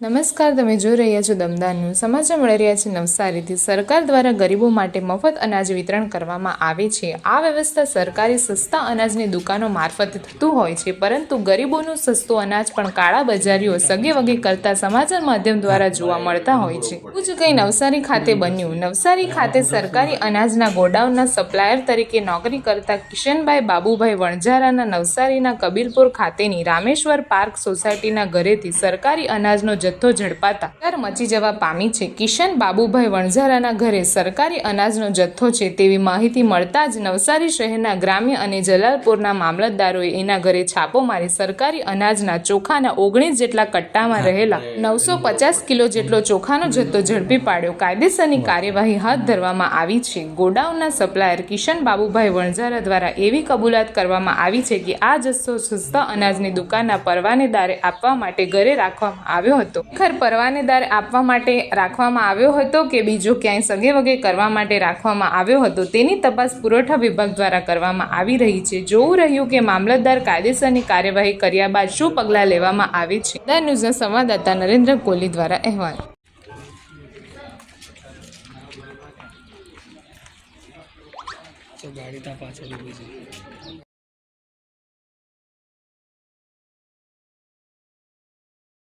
નમસ્કાર, તમે જોઈ રહ્યા છો દમદાર ન્યૂઝ. સમાચાર મળી રહ્યા છે નવસારીથી. સરકાર દ્વારા ગરીબો માટે મફત અનાજ વિતરણ કરવામાં આવે છે. આ વ્યવસ્થા સરકારી સસ્તા અનાજની દુકાનો મારફતે થતું હોય છે, પરંતુ ગરીબોનું સસ્તું અનાજ પણ કાળા બજારીઓ સગે વગે કરતા સમાચાર માધ્યમ દ્વારા જોવા મળતા હોય છે. એવું જ કંઈ નવસારી ખાતે બન્યું. નવસારી ખાતે સરકારી અનાજના ગોડાઉનના સપ્લાયર તરીકે નોકરી કરતા કિશનભાઈ બાબુભાઈ વણઝારાના નવસારીના કબીરપુર ખાતેની રામેશ્વર પાર્ક સોસાયટીના ઘરેથી સરકારી અનાજનો જથ્થો ઝડપાતા તર મચી જવા પામી છે. કિશન બાબુભાઈ વણઝારાના ઘરે સરકારી અનાજનો જથ્થો છે તેવી માહિતી મળતા જ નવસારી શહેરના ગ્રામ્ય અને જલાલપુરના મામલતદારોએ એના ઘરે છાપો મારી સરકારી અનાજના ચોખાના ઓગણીસ જેટલા કટ્ટામાં રહેલા નવસો પચાસ કિલો જેટલો ચોખાનો જથ્થો ઝડપી પાડ્યો. કાયદેસરની કાર્યવાહી હાથ ધરવામાં આવી છે. ગોડાઉનના સપ્લાયર કિશન બાબુભાઈ વણઝારા દ્વારા એવી કબૂલાત કરવામાં આવી છે કે આ જથ્થો સસ્તા અનાજની દુકાનના પરવાનેદારે આપવા માટે ઘરે રાખવામાં આવ્યો હતો. ખર પરવાનેદાર આપવા માટે રાખવામાં આવ્યો હતો કે બીજો ક્યાંય સગે વગે કરવા માટે રાખવામાં આવ્યો હતો? તેની તપાસ પુરવઠા વિભાગ દ્વારા કરવામાં આવી રહી છે. જોવું રહ્યું કે મામલતદાર કાયદેસરની કાર્યવાહી કર્યા બાદ શું પગલાં લેવામાં આવે છે? દ ન્યૂઝના સંવાદદાતા નરેન્દ્ર કોહલી દ્વારા અહેવાલ. ગાડી ત્યાં પાછળ